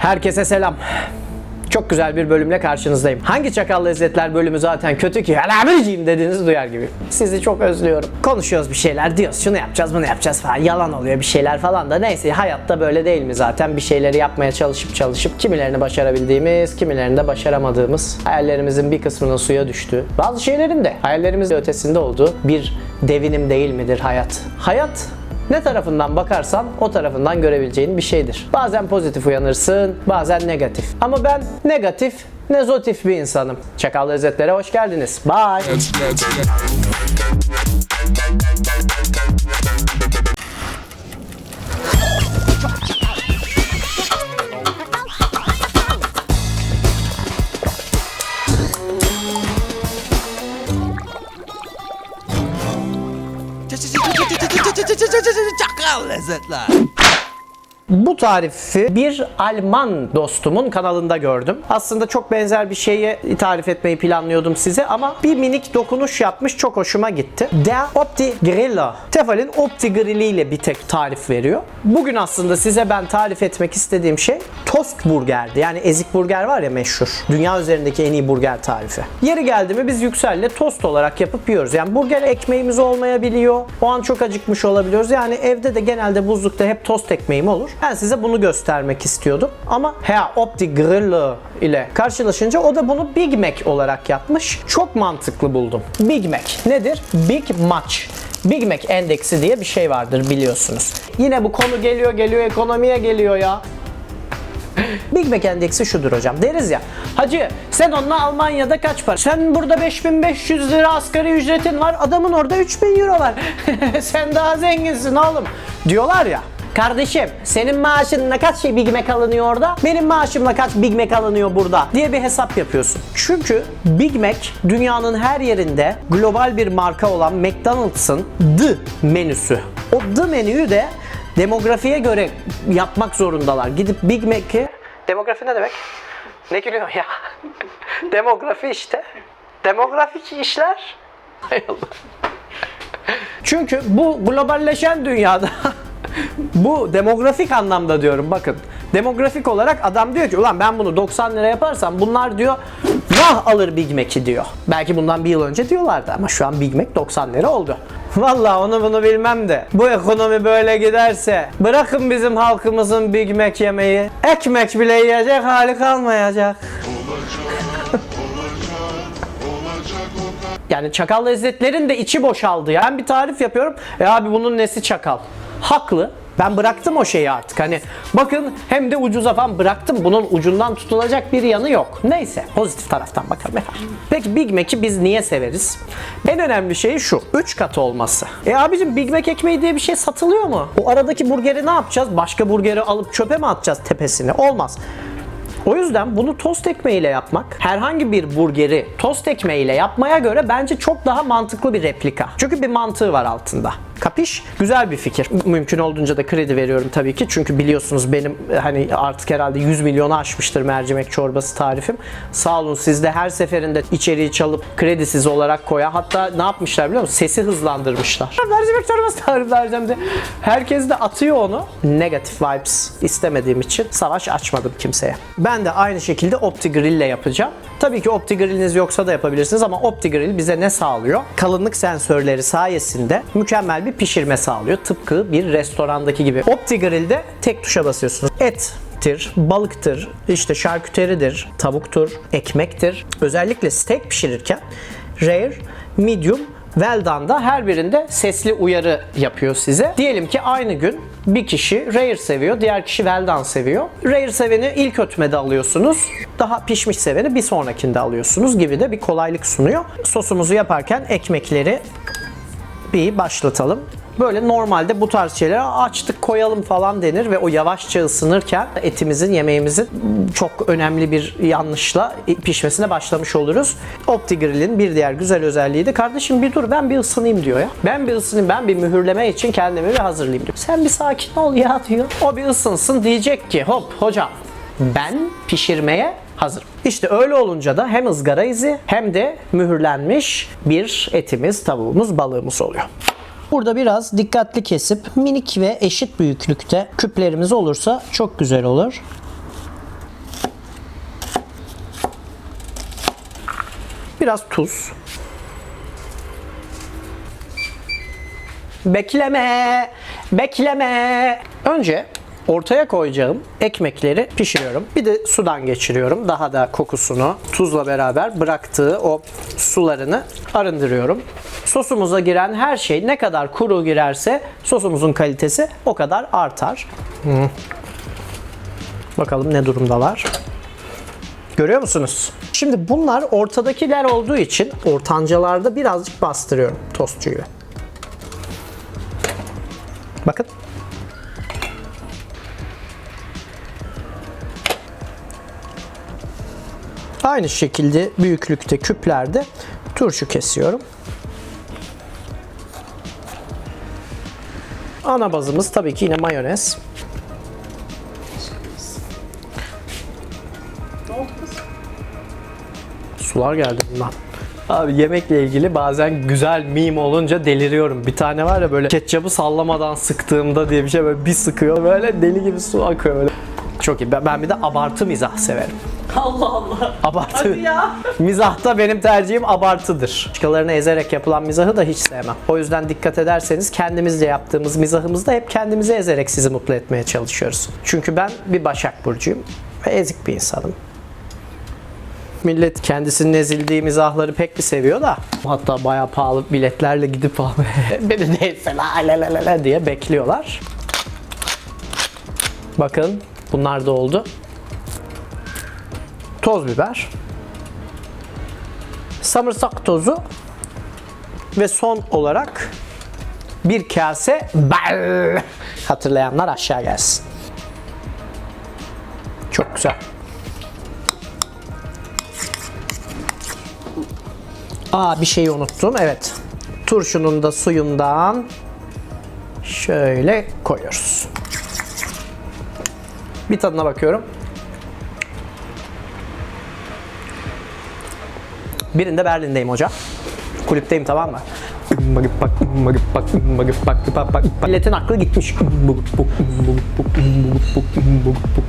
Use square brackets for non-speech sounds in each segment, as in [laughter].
Herkese selam. Çok güzel bir bölümle karşınızdayım. Hangi çakal lezzetler bölümü zaten kötü ki alamirciğim dediğinizi duyar gibi. Sizi çok özlüyorum. Konuşuyoruz bir şeyler diyoruz. Şunu yapacağız bunu yapacağız falan. Yalan oluyor bir şeyler falan da. Neyse hayatta böyle değil mi zaten? Bir şeyleri yapmaya çalışıp çalışıp kimilerini başarabildiğimiz, kimilerini de başaramadığımız, hayallerimizin bir kısmının suya düştüğü, bazı şeylerin de hayallerimizin ötesinde olduğu bir devinim değil midir hayat? Hayat ne tarafından bakarsan o tarafından görebileceğin bir şeydir. Bazen pozitif uyanırsın, bazen negatif. Ama ben negatif, nezotif bir insanım. Çakal Lezzetlere hoş geldiniz. Bye. Çakal lezzetler. Bu tarifi bir Alman dostumun kanalında gördüm. Aslında çok benzer bir şeyi tarif etmeyi planlıyordum size ama bir minik dokunuş yapmış çok hoşuma gitti. Der Opti Griller. Tefal'in Opti Grilli ile bir tek tarif veriyor. Bugün aslında size ben tarif etmek istediğim şey tost burgerdi. Yani ezik burger var ya meşhur. Dünya üzerindeki en iyi burger tarifi. Yeri geldi mi biz Yüksel'le tost olarak yapıp yiyoruz. Yani burger ekmeğimiz olmayabiliyor. O an çok acıkmış olabiliyoruz. Yani evde de genelde buzlukta hep tost ekmeğim olur. Ben size bunu göstermek istiyordum. Ama Herr Opti Grille ile karşılaşınca o da bunu Big Mac olarak yapmış. Çok mantıklı buldum. Big Mac nedir? Big Match. Big Mac endeksi diye bir şey vardır biliyorsunuz. Yine bu konu geliyor geliyor ekonomiye geliyor ya. Big Mac endeksi şudur hocam. Deriz ya. Hacı sen onunla Almanya'da kaç para? Sen burada 5500 lira asgari ücretin var. Adamın orada 3000 euro var. [laughs] sen daha zenginsin oğlum. Diyorlar ya. Kardeşim senin maaşınla kaç şey Big Mac alınıyor orada? Benim maaşımla kaç Big Mac alınıyor burada? diye bir hesap yapıyorsun. Çünkü Big Mac dünyanın her yerinde global bir marka olan McDonald's'ın The menüsü. O The menüyü de demografiye göre yapmak zorundalar. Gidip Big Mac'i demografi ne demek? Ne gülüyor ya? [laughs] demografi işte. Demografik işler. Hay Allah. Çünkü bu globalleşen dünyada [laughs] [laughs] bu demografik anlamda diyorum bakın. Demografik olarak adam diyor ki ulan ben bunu 90 lira yaparsam bunlar diyor vah alır Big Mac'i diyor. Belki bundan bir yıl önce diyorlardı ama şu an Big Mac 90 lira oldu. Vallahi onu bunu bilmem de bu ekonomi böyle giderse bırakın bizim halkımızın Big Mac yemeği. Ekmek bile yiyecek hali kalmayacak. [laughs] Yani çakal lezzetlerin de içi boşaldı. ya. Ben bir tarif yapıyorum. E abi bunun nesi çakal? Haklı. Ben bıraktım o şeyi artık. Hani bakın hem de ucuza falan bıraktım. Bunun ucundan tutulacak bir yanı yok. Neyse pozitif taraftan bakalım efendim. Peki Big Mac'i biz niye severiz? En önemli şey şu. 3 kat olması. E abicim Big Mac ekmeği diye bir şey satılıyor mu? O aradaki burgeri ne yapacağız? Başka burgeri alıp çöpe mi atacağız tepesine? Olmaz. O yüzden bunu tost ekmeğiyle yapmak, herhangi bir burgeri tost ekmeğiyle yapmaya göre bence çok daha mantıklı bir replika. Çünkü bir mantığı var altında. Kapiş? Güzel bir fikir. Mümkün olduğunca da kredi veriyorum tabii ki. Çünkü biliyorsunuz benim e, hani artık herhalde 100 milyonu aşmıştır mercimek çorbası tarifim. Sağ olun siz de her seferinde içeriği çalıp kredisiz olarak koya. Hatta ne yapmışlar biliyor musun? Sesi hızlandırmışlar. Mercimek çorbası tarifi vereceğim de. Herkes de atıyor onu. Negatif vibes istemediğim için savaş açmadım kimseye. Ben de aynı şekilde OptiGrill ile yapacağım. Tabii ki OptiGrill'iniz yoksa da yapabilirsiniz ama OptiGrill bize ne sağlıyor? Kalınlık sensörleri sayesinde mükemmel bir pişirme sağlıyor. Tıpkı bir restorandaki gibi. OptiGrill'de tek tuşa basıyorsunuz. Ettir, balıktır, işte şarküteridir, tavuktur, ekmektir. Özellikle steak pişirirken rare, medium Well done'da her birinde sesli uyarı yapıyor size. Diyelim ki aynı gün bir kişi rare seviyor, diğer kişi well done seviyor. Rare seveni ilk ötmede alıyorsunuz. Daha pişmiş seveni bir sonrakinde alıyorsunuz gibi de bir kolaylık sunuyor. Sosumuzu yaparken ekmekleri bir başlatalım. Böyle normalde bu tarz şeyleri açtık koyalım falan denir ve o yavaşça ısınırken etimizin yemeğimizin çok önemli bir yanlışla pişmesine başlamış oluruz. OptiGrill'in bir diğer güzel özelliği de kardeşim bir dur ben bir ısınayım diyor ya. Ben bir ısınayım ben bir mühürleme için kendimi bir hazırlayayım diyor. Sen bir sakin ol ya diyor. O bir ısınsın diyecek ki hop hocam ben pişirmeye hazırım. İşte öyle olunca da hem ızgara izi hem de mühürlenmiş bir etimiz, tavuğumuz, balığımız oluyor. Burada biraz dikkatli kesip minik ve eşit büyüklükte küplerimiz olursa çok güzel olur. Biraz tuz. Bekleme, bekleme. Önce ortaya koyacağım ekmekleri pişiriyorum. Bir de sudan geçiriyorum. Daha da kokusunu tuzla beraber bıraktığı o sularını arındırıyorum. Sosumuza giren her şey ne kadar kuru girerse sosumuzun kalitesi o kadar artar. Hı. Bakalım ne durumdalar. Görüyor musunuz? Şimdi bunlar ortadakiler olduğu için ortancalarda birazcık bastırıyorum tostçuyu. Bakın. Aynı şekilde büyüklükte küplerde turşu kesiyorum. Ana bazımız tabii ki yine mayonez. Sular geldi bundan. Abi yemekle ilgili bazen güzel meme olunca deliriyorum. Bir tane var ya böyle ketçabı sallamadan sıktığımda diye bir şey böyle bir sıkıyor böyle deli gibi su akıyor böyle. Çok iyi. Ben- bir de abartı mizah severim. Allah Allah. Abartı. Hadi ya. [laughs] Mizahta benim tercihim abartıdır. Başkalarını ezerek yapılan mizahı da hiç sevmem. O yüzden dikkat ederseniz kendimizce yaptığımız mizahımızda hep kendimizi ezerek sizi mutlu etmeye çalışıyoruz. Çünkü ben bir Başak Burcu'yum ve ezik bir insanım. Millet kendisinin ezildiği mizahları pek bir seviyor da hatta bayağı pahalı biletlerle gidip [laughs] beni neyse la la la la diye bekliyorlar. Bakın bunlar da oldu. Toz biber. Samırsak tozu ve son olarak bir kase bal. Hatırlayanlar aşağı gelsin. Çok güzel. Aa bir şeyi unuttum. Evet. Turşunun da suyundan şöyle koyuyoruz. Bir tadına bakıyorum. Birinde Berlin'deyim hoca. Kulüpteyim tamam mı? Milletin aklı gitmiş.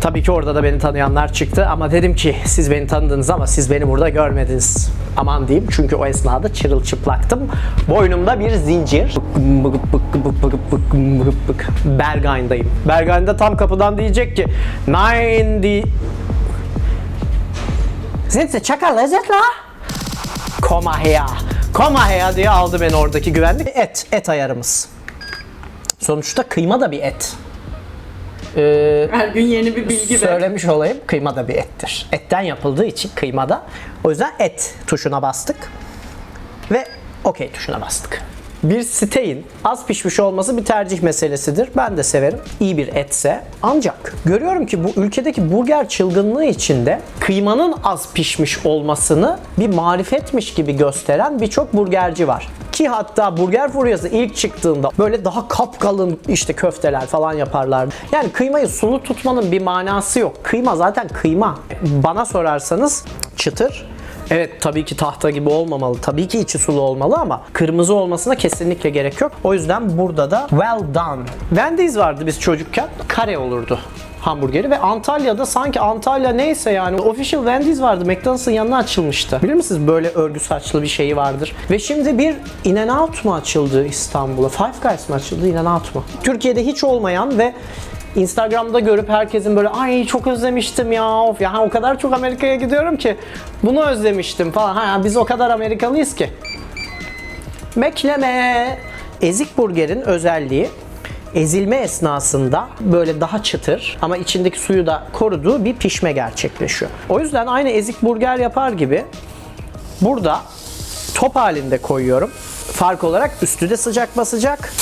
Tabii ki orada da beni tanıyanlar çıktı ama dedim ki siz beni tanıdınız ama siz beni burada görmediniz. Aman diyeyim çünkü o esnada çırılçıplaktım. Boynumda bir zincir. Berghain'dayım. Berghain'de tam kapıdan diyecek ki Nine di... Sie çakal lezzet la? Koma her. Koma her diye aldı beni oradaki güvenlik. Et, et ayarımız. Sonuçta kıyma da bir et. Ee, Her gün yeni bir bilgi söylemiş olayım kıyma da bir ettir. Etten yapıldığı için kıyma da. O yüzden et tuşuna bastık. Ve okey tuşuna bastık. Bir steak'in az pişmiş olması bir tercih meselesidir. Ben de severim. İyi bir etse. Ancak görüyorum ki bu ülkedeki burger çılgınlığı içinde kıymanın az pişmiş olmasını bir marifetmiş gibi gösteren birçok burgerci var. Ki hatta burger furyası ilk çıktığında böyle daha kapkalın işte köfteler falan yaparlar. Yani kıymayı sulu tutmanın bir manası yok. Kıyma zaten kıyma. Bana sorarsanız çıtır Evet tabii ki tahta gibi olmamalı. Tabii ki içi sulu olmalı ama kırmızı olmasına kesinlikle gerek yok. O yüzden burada da well done. Wendy's vardı biz çocukken. Kare olurdu hamburgeri ve Antalya'da sanki Antalya neyse yani official Wendy's vardı. McDonald's'ın yanına açılmıştı. Bilir misiniz böyle örgü saçlı bir şeyi vardır. Ve şimdi bir In-N-Out mu açıldı İstanbul'a? Five Guys mı açıldı In-N-Out mu? Türkiye'de hiç olmayan ve Instagram'da görüp herkesin böyle ay çok özlemiştim ya of ya o kadar çok Amerika'ya gidiyorum ki bunu özlemiştim falan. Ha biz o kadar Amerikalıyız ki. Mekleme. Ezik burgerin özelliği ezilme esnasında böyle daha çıtır ama içindeki suyu da koruduğu bir pişme gerçekleşiyor. O yüzden aynı ezik burger yapar gibi burada top halinde koyuyorum. Fark olarak üstü de sıcak basacak.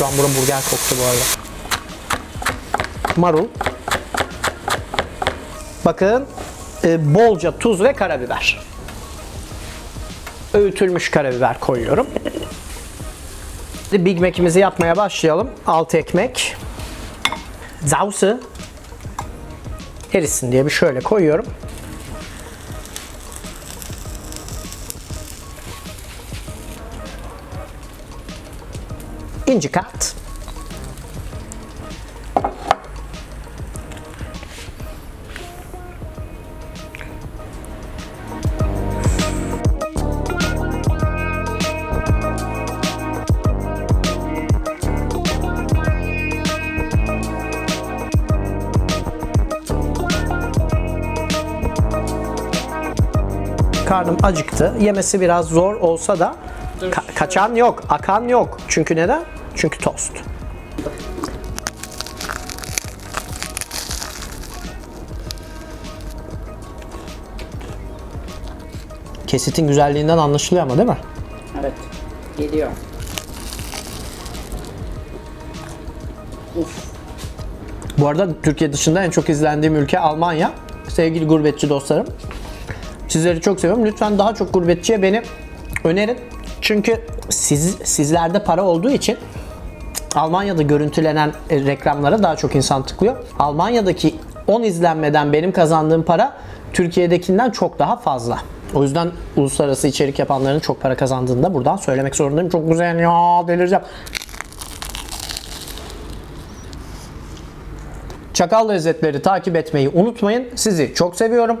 Şu an buram burger koktu bu arada. Marul. Bakın e, bolca tuz ve karabiber. Öğütülmüş karabiber koyuyorum. Şimdi Big Mac'imizi yapmaya başlayalım. 6 ekmek. Zausı. Erisin diye bir şöyle koyuyorum. İkinci kat. karnım acıktı. Yemesi biraz zor olsa da ka- kaçan yok, akan yok. Çünkü neden? Çünkü tost. Kesitin güzelliğinden anlaşılıyor ama değil mi? Evet. Geliyor. Uf. Bu arada Türkiye dışında en çok izlendiğim ülke Almanya. Sevgili gurbetçi dostlarım. Sizleri çok seviyorum. Lütfen daha çok gurbetçiye beni önerin. Çünkü siz sizlerde para olduğu için Almanya'da görüntülenen e, reklamlara daha çok insan tıklıyor. Almanya'daki 10 izlenmeden benim kazandığım para Türkiye'dekinden çok daha fazla. O yüzden uluslararası içerik yapanların çok para kazandığını da buradan söylemek zorundayım. Çok güzel ya delireceğim. Çakal lezzetleri takip etmeyi unutmayın. Sizi çok seviyorum.